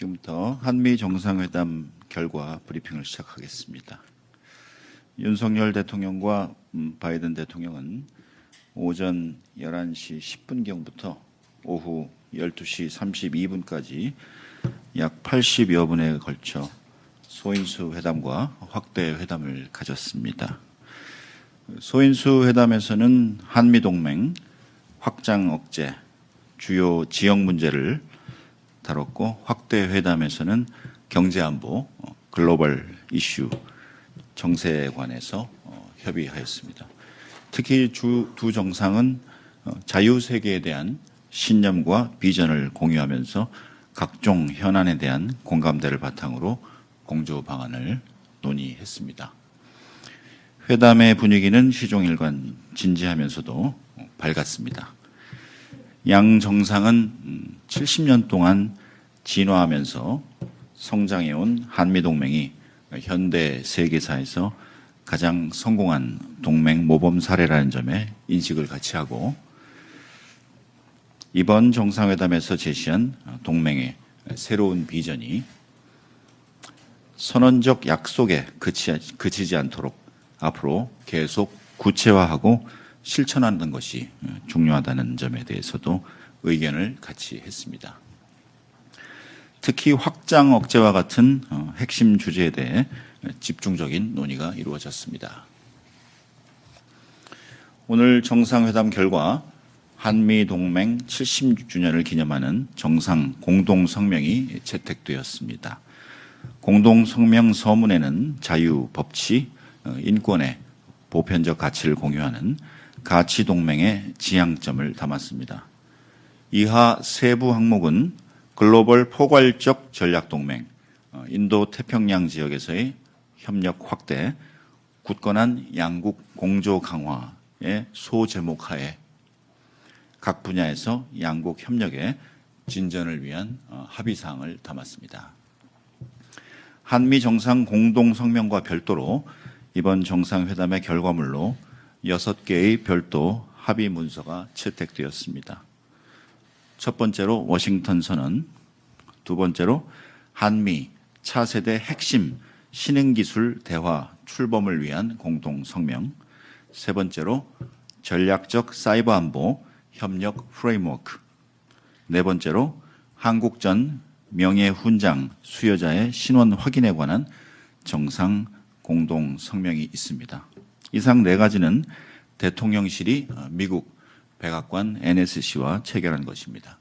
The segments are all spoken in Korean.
지금부터 한미 정상회담 결과 브리핑을 시작하겠습니다. 윤석열 대통령과 음, 바이든 대통령은 오전 11시 10분경부터 오후 12시 32분까지 약 80여 분에 걸쳐 소인수 회담과 확대 회담을 가졌습니다. 소인수 회담에서는 한미 동맹 확장 억제 주요 지역 문제를 다뤘고 확대 회담에서는 경제 안보 어, 글로벌 이슈 정세에 관해서 어, 협의하였습니다. 특히 주 두 정상은 어, 자유 세계에 대한 신념과 비전을 공유하면서 각종 현안에 대한 공감대를 바탕으로 공조 방안을 논의했습니다. 회담의 분위기는 시종일관 진지하면서도 밝았습니다. 양 정상은 70년 동안 진화하면서 성장해온 한미 동맹이 현대 세계사에서 가장 성공한 동맹 모범 사례라는 점에 인식을 같이 하고 이번 정상회담에서 제시한 동맹의 새로운 비전이 선언적 약속에 그치, 그치지 않도록 앞으로 계속 구체화하고 실천하는 것이 중요하다는 점에 대해서도 의견을 같이 했습니다. 특히 확장 억제와 같은 어, 핵심 주제에 대해 집중적인 논의가 이루어졌습니다. 오늘 정상회담 결과 한미 동맹 70주년을 기념하는 정상 공동 성명이 채택되었습니다. 공동 성명 서문에는 자유, 법치, 어, 인권의 보편적 가치를 공유하는 가치 동맹의 지향점을 담았습니다. 이하 세부 항목은 글로벌 포괄적 전략 동맹, 어, 인도 태평양 지역에서의 협력 확대, 굳건한 양국 공조 강화의 소제목하에 각 분야에서 양국 협력의 진전을 위한 어, 합의 사항을 담았습니다. 한미 정상 공동 성명과 별도로 이번 정상회담의 결과물로 여섯 개의 별도 합의 문서가 채택되었습니다. 첫 번째로 워싱턴 선언, 두 번째로 한미 차세대 핵심 신흥기술 대화 출범을 위한 공동 성명, 세 번째로 전략적 사이버 안보 협력 프레임워크, 네 번째로 한국전 명예훈장 수여자의 신원 확인에 관한 정상 공동 성명이 있습니다. 이상 네 가지는 대통령실이 어, 미국 백악관 NSC와 체결한 것입니다.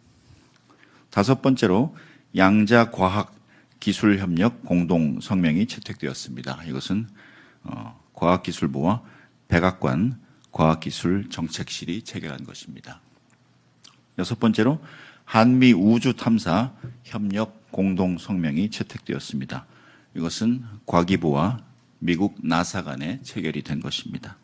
다섯 번째로 양자 과학 기술 협력 공동 성명이 채택되었습니다. 이것은 어, 과학기술부와 백악관 과학기술 정책실이 체결한 것입니다. 여섯 번째로 한미 우주 탐사 협력 공동 성명이 채택되었습니다. 이것은 과기부와 미국 나사 간에 체결이 된 것입니다.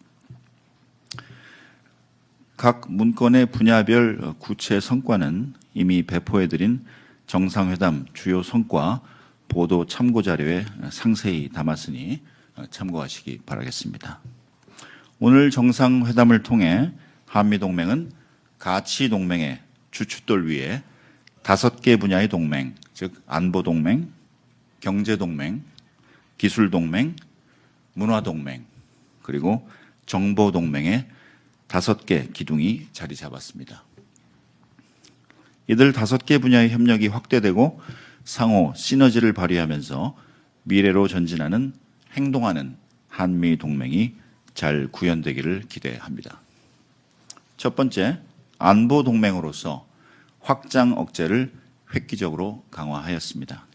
각 문건의 분야별 구체 성과는 이미 배포해드린 정상회담 주요 성과 보도 참고 자료에 상세히 담았으니 참고하시기 바라겠습니다. 오늘 정상회담을 통해 한미동맹은 가치동맹의 주춧돌 위에 다섯 개 분야의 동맹, 즉 안보동맹, 경제동맹, 기술동맹, 문화동맹, 그리고 정보동맹의 다섯 개 기둥이 자리 잡았습니다. 이들 다섯 개 분야의 협력이 확대되고 상호 시너지를 발휘하면서 미래로 전진하는 행동하는 한미 동맹이 잘 구현되기를 기대합니다. 첫 번째, 안보 동맹으로서 확장 억제를 획기적으로 강화하였습니다.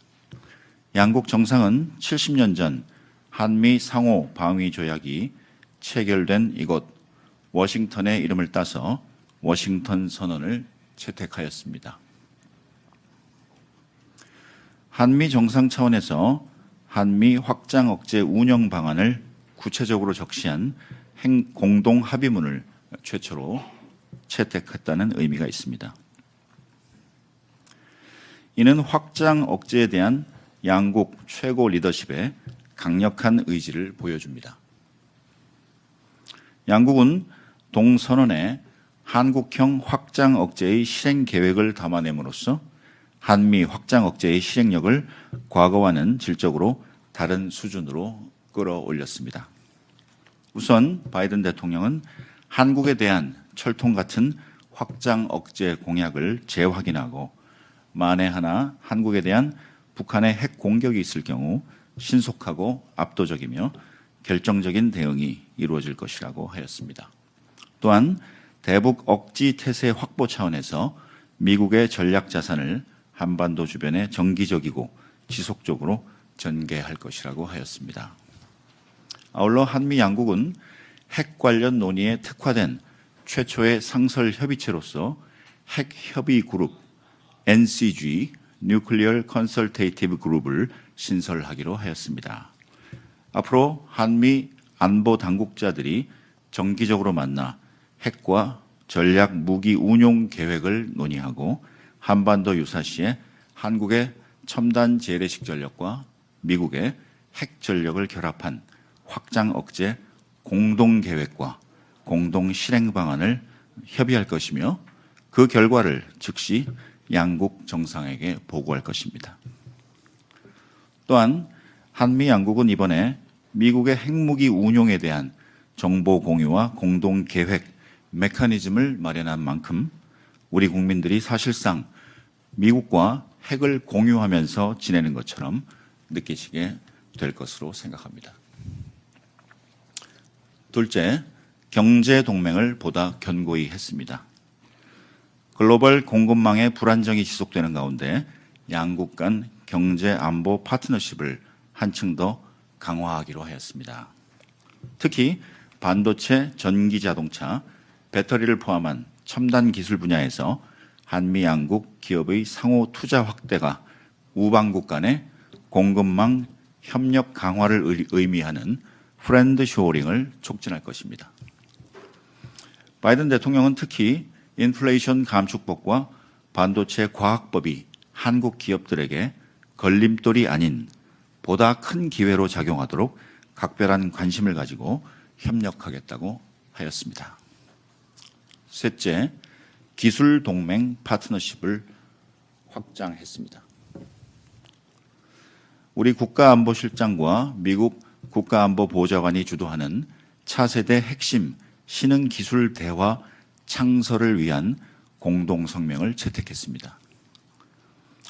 양국 정상은 70년 전 한미 상호 방위 조약이 체결된 이곳 워싱턴의 이름을 따서 워싱턴 선언을 채택하였습니다. 한미 정상 차원에서 한미 확장 억제 운영 방안을 구체적으로 적시한 행 공동 합의문을 최초로 채택했다는 의미가 있습니다. 이는 확장 억제에 대한 양국 최고 리더십의 강력한 의지를 보여줍니다. 양국은 동선언에 한국형 확장 억제의 실행 계획을 담아냄으로써 한미 확장 억제의 실행력을 과거와는 질적으로 다른 수준으로 끌어올렸습니다. 우선 바이든 대통령은 한국에 대한 철통 같은 확장 억제 공약을 재확인하고 만에 하나 한국에 대한 북한의 핵 공격이 있을 경우 신속하고 압도적이며 결정적인 대응이 이루어질 것이라고 하였습니다. 또한 대북 억지 태세 확보 차원에서 미국의 전략 자산을 한반도 주변에 정기적이고 지속적으로 전개할 것이라고 하였습니다. 아울러 한미 양국은 핵 관련 논의에 특화된 최초의 상설 협의체로서 핵 협의 그룹 NCG (Nuclear Consultative Group을 신설하기로 하였습니다. 앞으로 한미 안보 당국자들이 정기적으로 만나 핵과 전략 무기 운용 계획을 논의하고 한반도 유사시에 한국의 첨단 재래식 전력과 미국의 핵 전력을 결합한 확장 억제 공동 계획과 공동 실행 방안을 협의할 것이며 그 결과를 즉시 양국 정상에게 보고할 것입니다. 또한 한미 양국은 이번에 미국의 핵무기 운용에 대한 정보 공유와 공동 계획 메커니즘을 마련한 만큼 우리 국민들이 사실상 미국과 핵을 공유하면서 지내는 것처럼 느끼시게 될 것으로 생각합니다. 둘째, 경제 동맹을 보다 견고히 했습니다. 글로벌 공급망의 불안정이 지속되는 가운데 양국 간 경제 안보 파트너십을 한층 더 강화하기로 하였습니다. 특히 반도체, 전기 자동차, 배터리를 포함한 첨단 기술 분야에서 한미 양국 기업의 상호 투자 확대가 우방국 간의 공급망 협력 강화를 의미하는 프렌드 쇼링을 촉진할 것입니다. 바이든 대통령은 특히 인플레이션 감축법과 반도체 과학법이 한국 기업들에게 걸림돌이 아닌 보다 큰 기회로 작용하도록 각별한 관심을 가지고 협력하겠다고 하였습니다. 셋째, 기술 동맹 파트너십을 확장했습니다. 우리 국가안보실장과 미국 국가안보보좌관이 주도하는 차세대 핵심 신흥 기술 대화 창설을 위한 공동 성명을 채택했습니다.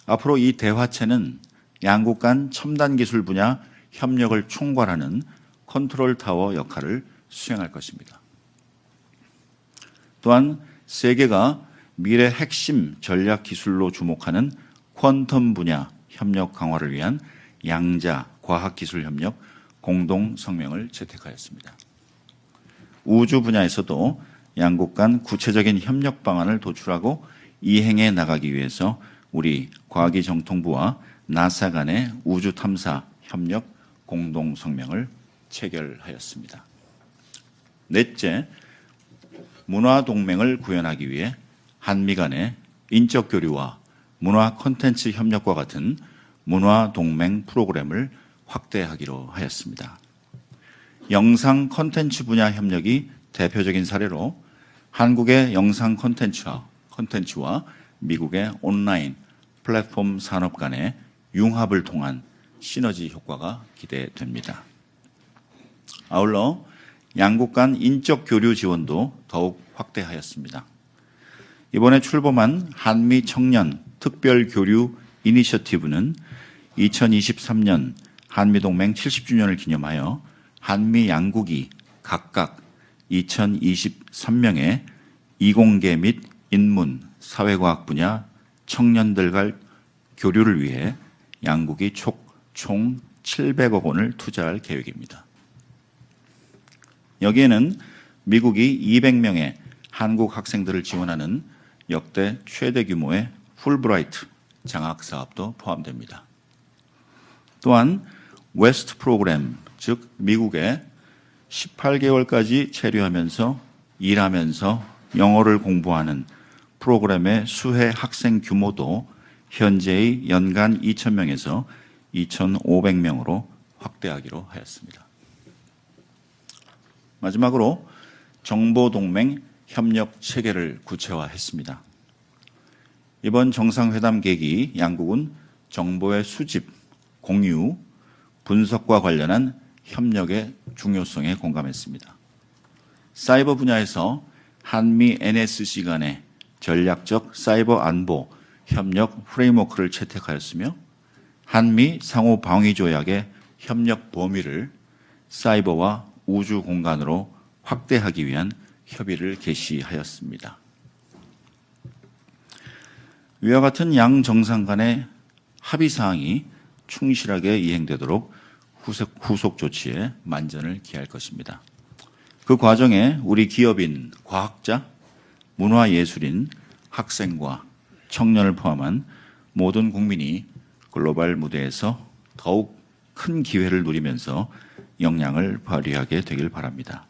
앞으로 이 대화체는 양국 간 첨단 기술 분야 협력을 총괄하는 컨트롤 타워 역할을 수행할 것입니다. 또한 세계가 미래 핵심 전략 기술로 주목하는 퀀텀 분야 협력 강화를 위한 양자 과학 기술 협력 공동 성명을 채택하였습니다. 우주 분야에서도 양국 간 구체적인 협력 방안을 도출하고 이행해 나가기 위해서 우리 과기정통부와 나사 간의 우주 탐사 협력 공동 성명을 체결하였습니다. 넷째, 문화 동맹을 구현하기 위해 한미 간의 인적 교류와 문화 콘텐츠 협력과 같은 문화 동맹 프로그램을 확대하기로 하였습니다. 영상 콘텐츠 분야 협력이 대표적인 사례로 한국의 영상 콘텐츠와 콘텐츠와 미국의 온라인 플랫폼 산업 간의 융합을 통한 시너지 효과가 기대됩니다. 아울러 양국 간 인적 교류 지원도 더욱 확대하였습니다. 이번에 출범한 한미 청년 특별 교류 이니셔티브는 2023년 한미 동맹 70주년을 기념하여 한미 양국이 각각 2023명의 이공계 및 인문, 사회과학 분야 청년들 갈 교류를 위해 양국이 총 700억 원을 투자할 계획입니다. 여기에는 미국이 200명의 한국 학생들을 지원하는 역대 최대 규모의 풀브라이트 장학 사업도 포함됩니다. 또한 웨스트 프로그램, 즉 미국에 18개월까지 체류하면서 일하면서 영어를 공부하는 프로그램의 수혜 학생 규모도 현재의 연간 2,000명에서 2,500명으로 확대하기로 하였습니다. 마지막으로 정보동맹 협력 체계를 구체화했습니다. 이번 정상회담 계기 양국은 정보의 수집, 공유, 분석과 관련한 협력의 중요성에 공감했습니다. 사이버 분야에서 한미 NSC 간의 전략적 사이버 안보 협력 프레임워크를 채택하였으며 한미 상호 방위 조약의 협력 범위를 사이버와 우주 공간으로 확대하기 위한 협의를 개시하였습니다. 위와 같은 양 정상 간의 합의 사항이 충실하게 이행되도록 후속, 후속 조치에 만전을 기할 것입니다. 그 과정에 우리 기업인, 과학자, 문화예술인, 학생과 청년을 포함한 모든 국민이 글로벌 무대에서 더욱 큰 기회를 누리면서 역량을 발휘하게 되길 바랍니다.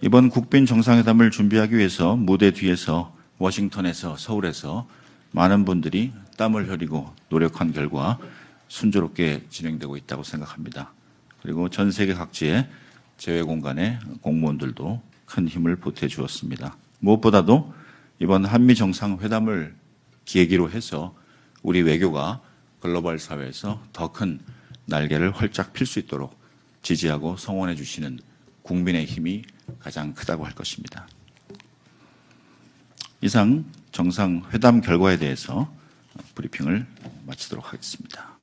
이번 국빈 정상회담을 준비하기 위해서 무대 뒤에서 워싱턴에서 서울에서 많은 분들이 땀을 흘리고 노력한 결과 순조롭게 진행되고 있다고 생각합니다. 그리고 전 세계 각지의 제외 공간의 공무원들도 큰 힘을 보태 주었습니다. 무엇보다도 이번 한미 정상회담을 계기로 해서 우리 외교가 글로벌 사회에서 더 큰 날개를 활짝 필 수 있도록 지지하고 성원해 주시는 국민의 힘이 가장 크다고 할 것입니다. 이상 정상회담 결과에 대해서 브리핑을 마치도록 하겠습니다.